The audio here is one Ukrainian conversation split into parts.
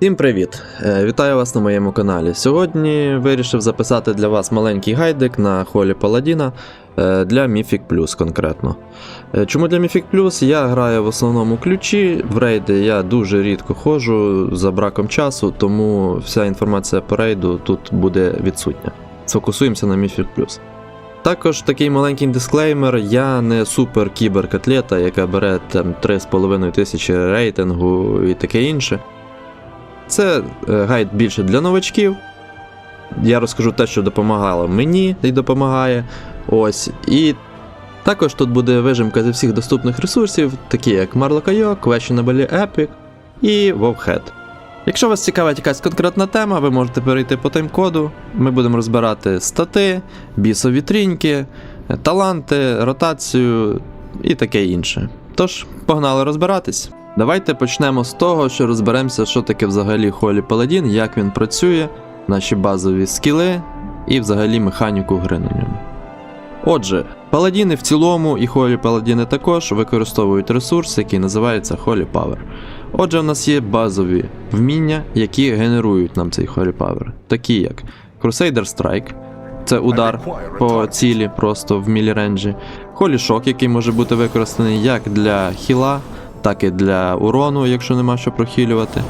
Всім привіт! Е, Вітаю вас на моєму каналі. Сьогодні вирішив записати для вас маленький гайдик на холі Паладіна е, для Mythic Plus конкретно. Е, Чому для Mythic Plus? Я граю в основному ключі, в рейди я дуже рідко ходжу за браком часу, тому вся інформація по рейду тут буде відсутня. Сфокусуємося на Mythic Plus. Також такий маленький дисклеймер, я не супер кіберкатлета, яка бере там 3,5 тисячі рейтингу і таке інше. Це е, гайд більше для новачків. Я розкажу те, що допомагало мені і допомагає. Ось. І також тут буде вижимка зі всіх доступних ресурсів, такі як Marlock.io, Questionable Epic і Wowhead. Якщо вас цікавить якась конкретна тема, ви можете перейти по тайм-коду. Ми будемо розбирати стати, бісові тріньки, таланти, ротацію і таке інше. Тож, погнали розбиратись. Давайте почнемо з того, що розберемося, що таке взагалі Холі Паладін, як він працює, наші базові скіли і взагалі механіку гри на ньому. Отже, паладіни в цілому і холі паладіни також використовують ресурс, який називається Holy Power. Отже, в нас є базові вміння, які генерують нам цей Holy Power, такі як Crusader Strike, це удар по цілі просто в мілі-ренджі, Holy Shock, який може бути використаний як для хіла, так і для урону, якщо нема що прохилювати.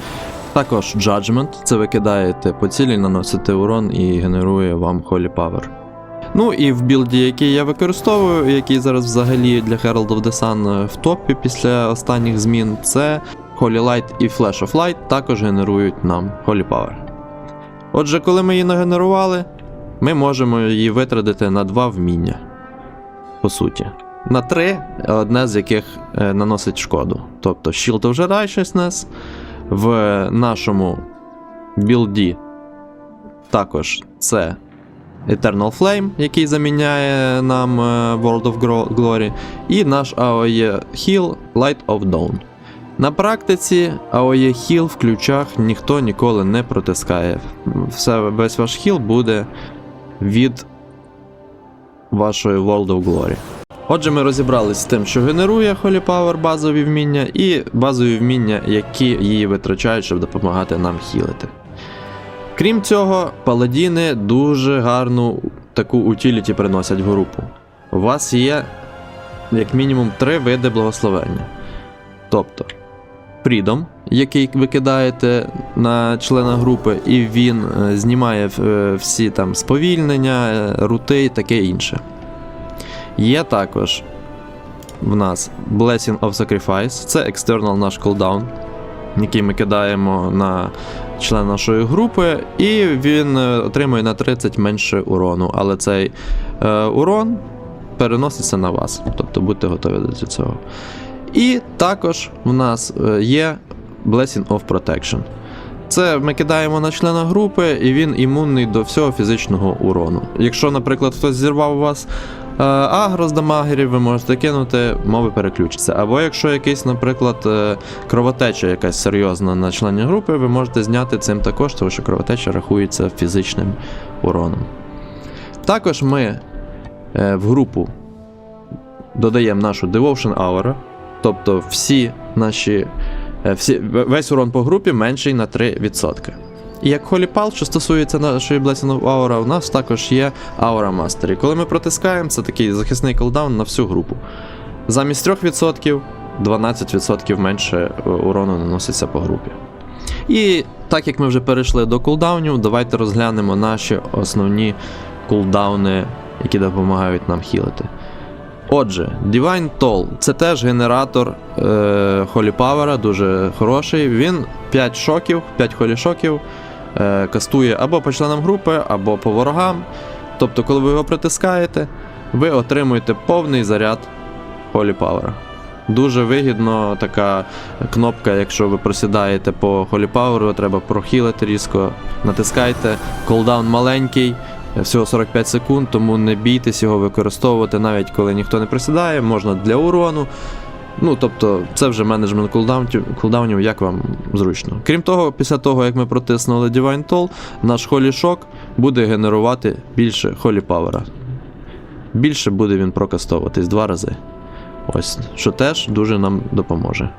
Також Judgment, це ви кидаєте по цілі, наносите урон і генерує вам Holy Power. Ну і в білді, який я використовую, який зараз взагалі для Herald of the Sun в топі після останніх змін, це Holy Light і Flash of Light також генерують нам Holy Power. Отже, коли ми її нагенерували, ми можемо її витратити на два вміння. По суті. На три, одне з яких е, наносить шкоду. Тобто Shield of Righteousness в нашому білді також це Eternal Flame, який заміняє нам е, World of Glory, і наш AOE Heal Light of Dawn. На практиці AOE Heal в ключах ніхто ніколи не протискає. Все, весь ваш хіл буде від вашої World of Glory. Отже, ми розібрались з тим, що генерує Holy Power базові вміння, і базові вміння, які її витрачають, щоб допомагати нам хілити. Крім цього, паладіни дуже гарну таку утіліті приносять в групу. У вас є як мінімум три види благословення. Тобто Freedom, який ви кидаєте на члена групи, і він е, знімає е, всі там сповільнення, е, рути і таке інше. Є також в нас Blessing of Sacrifice, це external наш cooldown, який ми кидаємо на член нашої групи, і він е, отримує на 30 менше урону. Але цей е, урон переноситься на вас. Тобто будьте готові до цього. І також в нас е, є Blessing of Protection. Це ми кидаємо на члена групи, і він імунний до всього фізичного урону. Якщо, наприклад, хтось зірвав у вас агро з дамагерів, ви можете кинути, мови переключиться. Або якщо якийсь, наприклад, е, кровотеча якась серйозна на члені групи, ви можете зняти цим також, тому що кровотеча рахується фізичним уроном. Також ми е, в групу додаємо нашу Devotion Aura, тобто всі наші, е, всі, весь урон по групі менший на 3%. Як Pal, що стосується нашої Blessing Aura, у нас також є Aura Master. Коли ми протискаємо, це такий захисний колдаун на всю групу. Замість 3% 12% менше е, урону наноситься по групі. І так як ми вже перейшли до кулдаунів, давайте розглянемо наші основні кулдауни, які допомагають нам хілити. Отже, Divine Toll це теж генератор е, Holy Power, дуже хороший. Він 5 шоків, 5 холі шоків кастує або по членам групи, або по ворогам. Тобто, коли ви його притискаєте, ви отримуєте повний заряд Holy Power. Дуже вигідно така кнопка, якщо ви просідаєте по Holy Power, треба прохілити різко. Натискайте, колдаун маленький, всього 45 секунд, тому не бійтесь його використовувати, навіть коли ніхто не присідає, можна для урону. Ну, тобто, це вже менеджмент кулдаунів, кулдаунів, як вам зручно. Крім того, після того, як ми протиснули Divine Toll, наш Holy Shock буде генерувати більше Holy Power. Більше буде він прокастовуватись два рази. Ось, що теж дуже нам допоможе.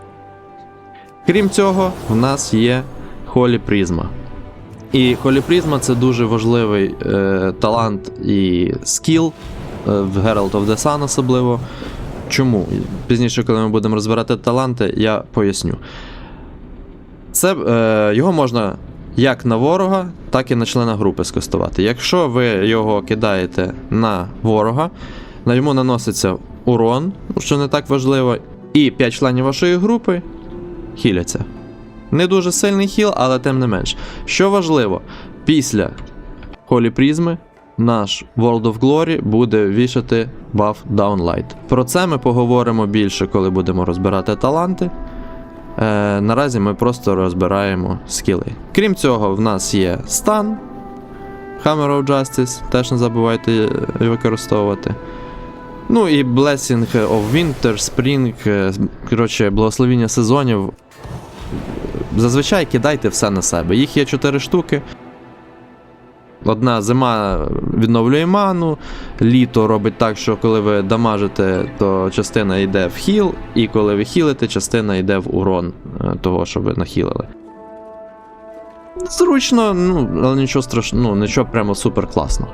Крім цього, в нас є Холі Призма. І Холі Призма це дуже важливий е, талант і скіл е, в Herald of the Sun особливо. Чому? Пізніше, коли ми будемо розбирати таланти, я поясню. Це, е, його можна як на ворога, так і на члена групи скастувати. Якщо ви його кидаєте на ворога, на йому наноситься урон, що не так важливо, і 5 членів вашої групи хіляться. Не дуже сильний хіл, але тим не менш. Що важливо, після Холі Призми наш World of Glory буде вішати баф Downlight. Про це ми поговоримо більше, коли будемо розбирати таланти. Е, наразі ми просто розбираємо скіли. Крім цього, в нас є стан, Hammer of Justice, теж не забувайте е, використовувати. Ну і Blessing of Winter, Spring, е, коротше, благословіння сезонів. Зазвичай кидайте все на себе. Їх є 4 штуки. Одна зима відновлює ману, літо робить так, що коли ви дамажите, то частина йде в хіл, і коли ви хілите, частина йде в урон е, того, що ви нахілили. Зручно, ну, але нічого страшного, ну, нічого прямо супер класного.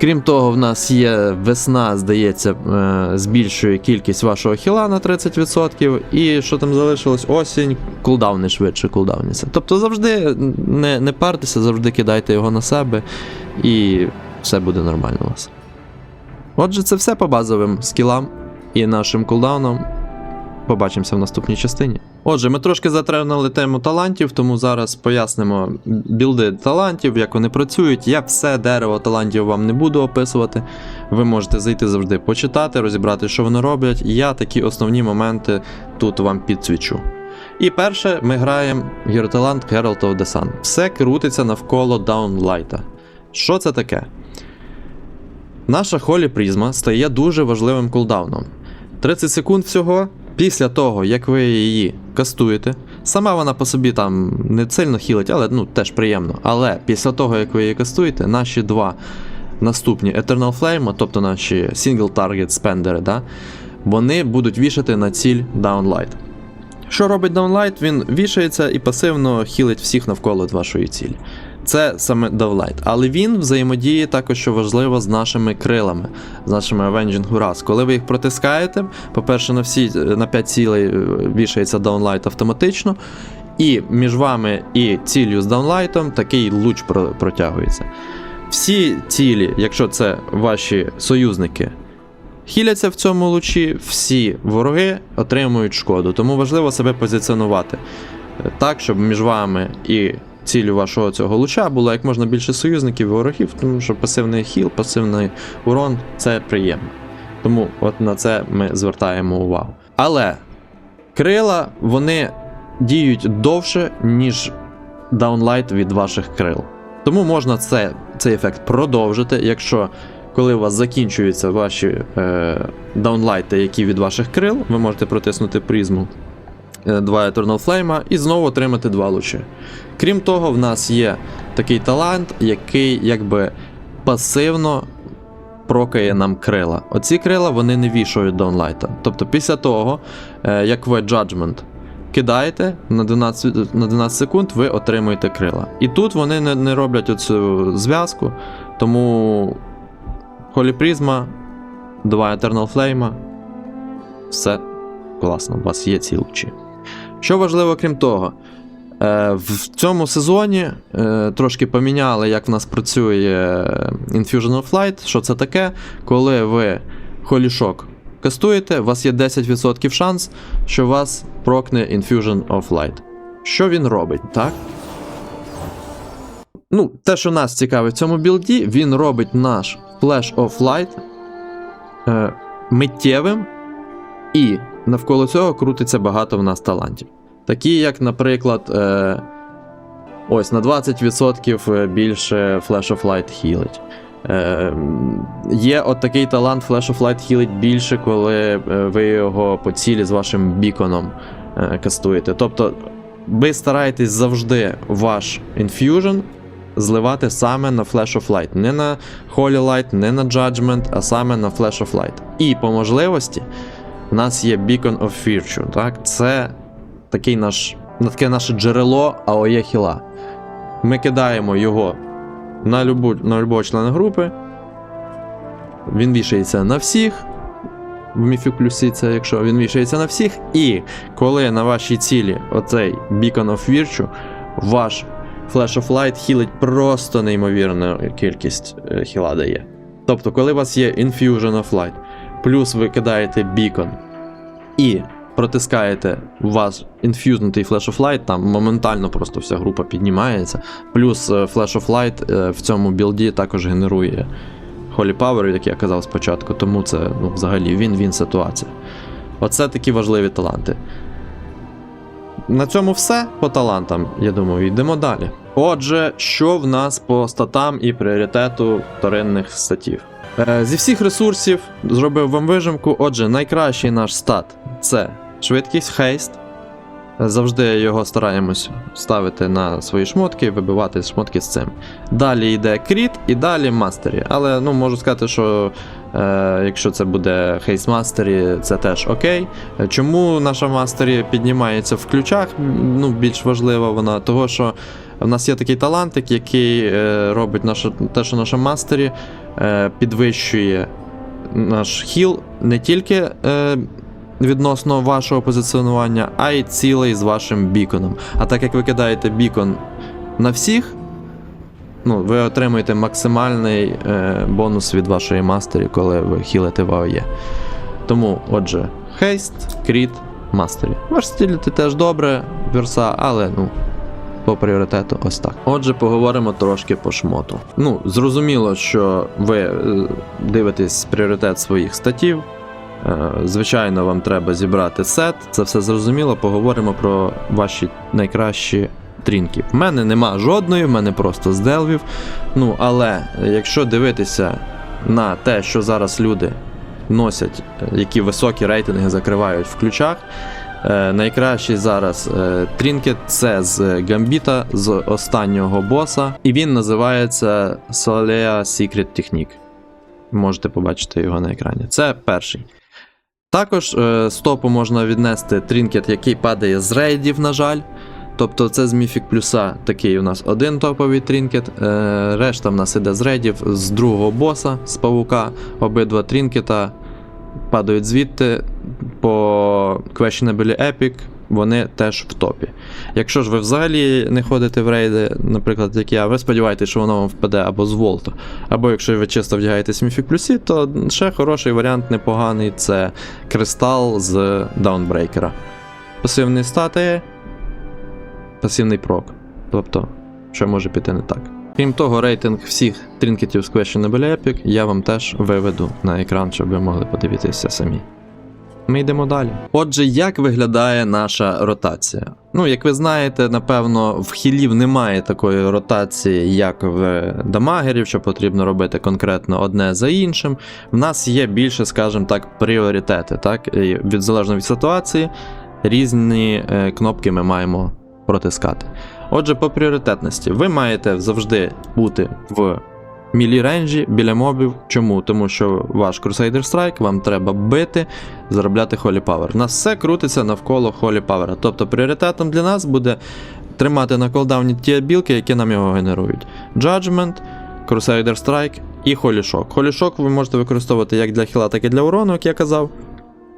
Крім того, в нас є весна, здається, е, збільшує кількість вашого хіла на 30%, і що там залишилось? Осінь, кулдауни швидше кулдауніться. Тобто завжди не, не партеся, завжди кидайте його на себе, і все буде нормально у вас. Отже, це все по базовим скілам і нашим кулдаунам. Побачимося в наступній частині. Отже, ми трошки затревнили тему талантів, тому зараз пояснимо білди талантів, як вони працюють. Я все дерево талантів вам не буду описувати. Ви можете зайти завжди почитати, розібрати, що вони роблять. Я такі основні моменти тут вам підсвічу. І перше, ми граємо гіроталант Herald of the Sun. Все крутиться навколо даунлайта. Що це таке? Наша холі призма стає дуже важливим кулдауном. 30 секунд всього. Після того, як ви її кастуєте, сама вона по собі там не сильно хілить, але ну теж приємно. Але після того, як ви її кастуєте, наші два наступні Eternal Flame, тобто наші Single Target спендери, да, вони будуть вішати на ціль Downlight. Що робить Downlight? Він вішається і пасивно хілить всіх навколо вашої цілі. Це саме Downlight. Але він взаємодіє також, що важливо, з нашими крилами, з нашими Avenging Huras. Коли ви їх протискаєте, по-перше, на всі на 5 цілей е, вішається Downlight автоматично. І між вами і ціллю з даунлайтом такий луч протягується. Всі цілі, якщо це ваші союзники, хіляться в цьому лучі, всі вороги отримують шкоду. Тому важливо себе позиціонувати е, так, щоб між вами і ціллю вашого цього луча було як можна більше союзників і ворогів, тому що пасивний хіл, пасивний урон це приємно. Тому от на це ми звертаємо увагу. Але крила вони діють довше, ніж даунлайт від ваших крил. Тому можна це, цей ефект продовжити, якщо коли у вас закінчуються ваші е, даунлайти, які від ваших крил, ви можете протиснути призму е, два Eternal Flame і знову отримати два лучі. Крім того, в нас є такий талант, який якби пасивно прокає нам крила. Оці крила вони не вішають даунлайта. Тобто після того, е, як ви Judgment кидаєте на 12, на 12 секунд, ви отримуєте крила. І тут вони не, не роблять оцю зв'язку, тому Холі Призма, два Eternal Flame, все класно, у вас є ці лучі. Що важливо, крім того, е, в цьому сезоні е, трошки поміняли, як в нас працює е, Infusion of Light. Що це таке? Коли ви холішок кастуєте, у вас є 10% шанс, що вас прокне Infusion of Light. Що він робить, так? Ну, те, що нас цікавить в цьому білді, він робить наш Flash of Light миттєвим, і навколо цього крутиться багато в нас талантів. Такі, як, наприклад, е, ось на 20% більше Flash of Light хілить. Е, є от такий талант Flash of Light хілить більше, коли е, ви його по цілі з вашим біконом е, кастуєте. Тобто ви стараєтесь завжди ваш Infusion зливати саме на Flash of Light. Не на Holy Light, не на Judgment, а саме на Flash of Light. І по можливості в нас є Beacon of Virtue. Так? Це такий наш на таке наше джерело АОЄ хіла. Ми кидаємо його на любу, на любого члена групи. Він вішається на всіх. В плюсі це, якщо він вішається на всіх. І коли на вашій цілі оцей Beacon of Virtue, ваш Flash of Light хілить просто неймовірну кількість е, хіла дає. Тобто, коли у вас є Infusion of Light, плюс ви кидаєте Beacon і протискаєте у вас інфюзнутий Flash of Light, там моментально просто вся група піднімається. Плюс е, Flash of Light е, в цьому білді також генерує Holy Power, як я казав спочатку, тому це ну, взагалі він-він ситуація. Оце такі важливі таланти. На цьому все по талантам, я думаю, йдемо далі. Отже, що в нас по статам і пріоритету вторинних статів? Е, зі всіх ресурсів зробив вам вижимку. Отже, найкращий наш стат це швидкість хейст. Завжди його стараємось ставити на свої шмотки вибивати шмотки з цим. Далі йде кріт і далі мастері. Але ну, можу сказати, що е, якщо це буде хейст мастері, це теж окей. Чому наша мастері піднімається в ключах? Ну, більш важлива вона, того що в нас є такий талантик, який е, робить наше, те, що наша мастері е, підвищує наш хіл не тільки. Е, Відносно вашого позиціонування, а й цілий з вашим біконом. А так як ви кидаєте бікон на всіх, ну, ви отримуєте максимальний е, бонус від вашої мастері, коли ви хілите в АОЄ. Тому, отже, хейст, кріт, мастері. Ваш теж добре, верса, але ну. По пріоритету ось так. Отже, поговоримо трошки по шмоту. Ну, зрозуміло, що ви е, дивитесь пріоритет своїх статів. Е, Звичайно, вам треба зібрати сет, це все зрозуміло. Поговоримо про ваші найкращі трінки. В мене нема жодної, в мене просто з делвів. Ну, але якщо дивитися на те, що зараз люди носять, е, які високі рейтинги закривають в ключах. е, Найкращий зараз е, трінкет це з Гамбіта, з останнього боса, і він називається Solea Secret Technique. Можете побачити його на екрані. Це перший. Також е, з топу можна віднести трінкет, який падає з рейдів, на жаль. Тобто це з Міфік плюса такий у нас один топовий трінкет. Е, решта в нас іде з рейдів з другого боса, з павука. Обидва трінкета падають звідти по Questionable Epic. Вони теж в топі. Якщо ж ви взагалі не ходите в рейди, наприклад, як я, ви сподіваєтесь, що воно вам впаде або з Волту, або якщо ви чисто вдягаєтесь Міфік Плюсі, то ще хороший варіант непоганий це кристал з даунбрейкера. Пасивний стати, пасивний прок. Тобто, що може піти не так. Крім того, рейтинг всіх трінкетів з Questionable Epic я вам теж виведу на екран, щоб ви могли подивитися самі. Ми йдемо далі. Отже, як виглядає наша ротація? Ну, як ви знаєте, напевно, в хілів немає такої ротації, як в дамагерів, що потрібно робити конкретно одне за іншим. В нас є більше, скажімо так, пріоритети, так? І від залежно від ситуації, різні е, кнопки ми маємо протискати. Отже, по пріоритетності, ви маєте завжди бути в мілі ренджі біля мобів. Чому? Тому що ваш Crusader Strike вам треба бити, заробляти Holy Power. У нас все крутиться навколо Holy Power. Тобто пріоритетом для нас буде тримати на колдауні ті білки, які нам його генерують. Judgment, Crusader Strike і. Holy Shock ви можете використовувати як для хіла, так і для урону, як я казав.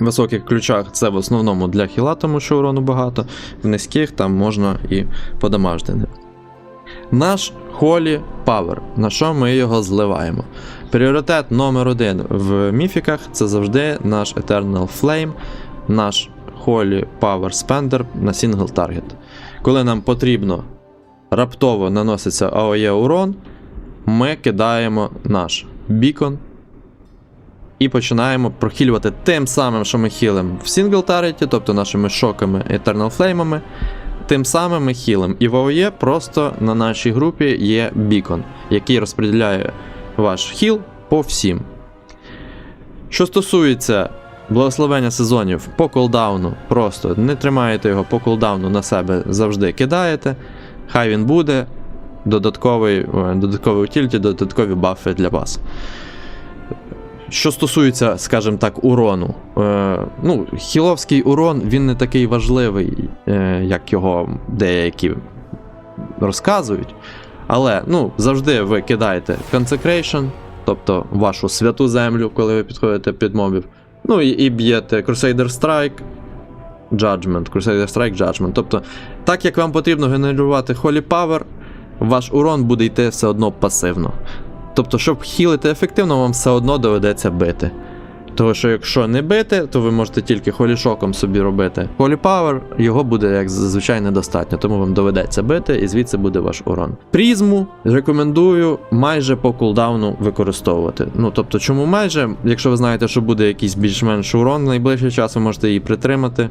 В високих ключах це в основному для хіла, тому що урону багато. В низьких там можна і подамажити ним. Наш Holy Power, на що ми його зливаємо? Пріоритет номер один в міфіках це завжди наш Eternal Flame, наш Holy Power Spender на Single Target. Коли нам потрібно раптово наноситься AOE урон, ми кидаємо наш бікон і починаємо прохилювати тим самим, що ми хілимо в Single Target, тобто нашими шоками Eternal Flame. Тим самим ми хілим. І в АОЄ просто на нашій групі є бікон, який розподіляє ваш хіл по всім. Що стосується благословення сезонів по колдауну, просто не тримаєте його по колдауну на себе завжди кидаєте. Хай він буде. Додатковий, е, додатковий утіліті, додаткові бафи для вас. Що стосується, скажімо так, урону. Е, ну, хіловський урон він не такий важливий, е, як його деякі розказують. Але ну, завжди ви кидаєте Consecration, тобто вашу святу землю, коли ви підходите під мобів. Ну і, і б'єте Crusader Strike, Judgment, Crusader Strike, Judgment. Тобто, так як вам потрібно генерувати Holy Power, ваш урон буде йти все одно пасивно. Тобто, щоб хілити ефективно, вам все одно доведеться бити. Тому що якщо не бити, то ви можете тільки холішоком собі робити. Holy Power, його буде як зазвичай недостатньо, тому вам доведеться бити, і звідси буде ваш урон. Призму рекомендую майже по кулдауну використовувати. Ну тобто, чому майже? Якщо ви знаєте, що буде якийсь більш-менш урон найближчий час, ви можете її притримати,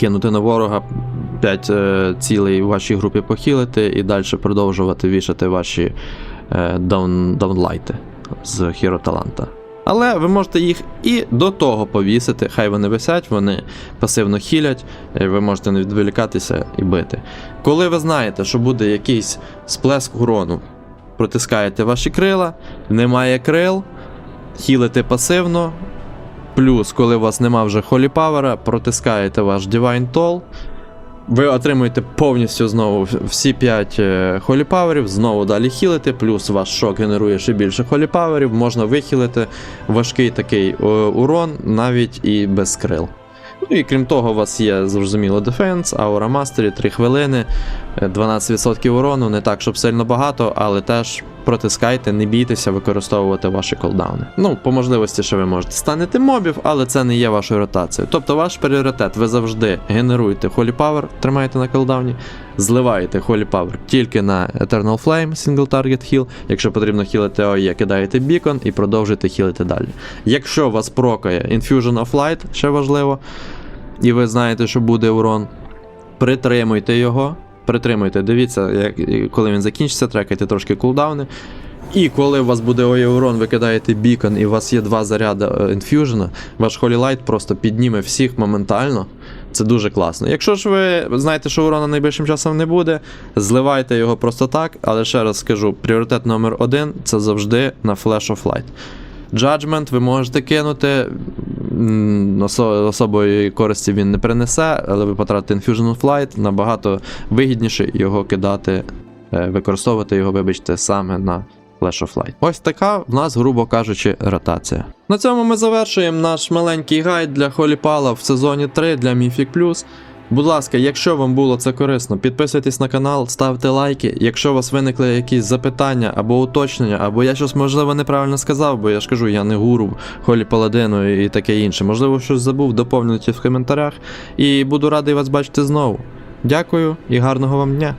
кинути на ворога 5 е, цілей в вашій групі похилити і далі продовжувати вішати ваші даун, даунлайти з хіро таланта. Але ви можете їх і до того повісити, хай вони висять, вони пасивно хілять, е, ви можете не відволікатися і бити. Коли ви знаєте, що буде якийсь сплеск урону, протискаєте ваші крила, немає крил, хілите пасивно. Плюс, коли у вас нема вже холі павера, протискаєте ваш Divine Toll, ви отримуєте повністю знову всі 5 холіпаверів, знову далі хілите, плюс ваш шок генерує ще більше холіпаверів, можна вихилити важкий такий е, урон навіть і без крил. Ну і крім того, у вас є зрозуміло дефенс, аура мастері, 3 хвилини, е, 12% урону, не так, щоб сильно багато, але теж протискайте, не бійтеся використовувати ваші колдауни. Ну, по можливості, що ви можете станете мобів, але це не є вашою ротацією. Тобто ваш пріоритет, ви завжди генеруєте Holy Power, тримаєте на колдауні, зливаєте Holy Power тільки на Eternal Flame, Single Target Heal. Якщо потрібно хілити ОЄ, кидаєте бікон і продовжуєте хілити далі. Якщо вас прокає Infusion of Light, ще важливо, і ви знаєте, що буде урон, притримуйте його. Притримуйте, дивіться, як, коли він закінчиться, трекайте трошки кулдауни. І коли у вас буде ОЄ урон, ви кидаєте бікон і у вас є два заряди е, інфюжена, ваш Holy Light просто підніме всіх моментально. Це дуже класно. Якщо ж ви знаєте, що урона найближчим часом не буде, зливайте його просто так, але ще раз скажу: пріоритет номер один це завжди на Flash of Light. Judgment ви можете кинути. Особої користі він не принесе, але ви потратите Infusion of Light, набагато вигідніше його кидати, е, використовувати його, вибачте, саме на Flash of Light. Ось така в нас, грубо кажучи, ротація. На цьому ми завершуємо наш маленький гайд для Холіпала в сезоні 3 для Mythic. Будь ласка, якщо вам було це корисно, підписуйтесь на канал, ставте лайки. Якщо у вас виникли якісь запитання або уточнення, або я щось можливо неправильно сказав, бо я ж кажу, я не гуру Холі Паладину і таке інше. Можливо, щось забув, доповнюйте в коментарях. І буду радий вас бачити знову. Дякую і гарного вам дня!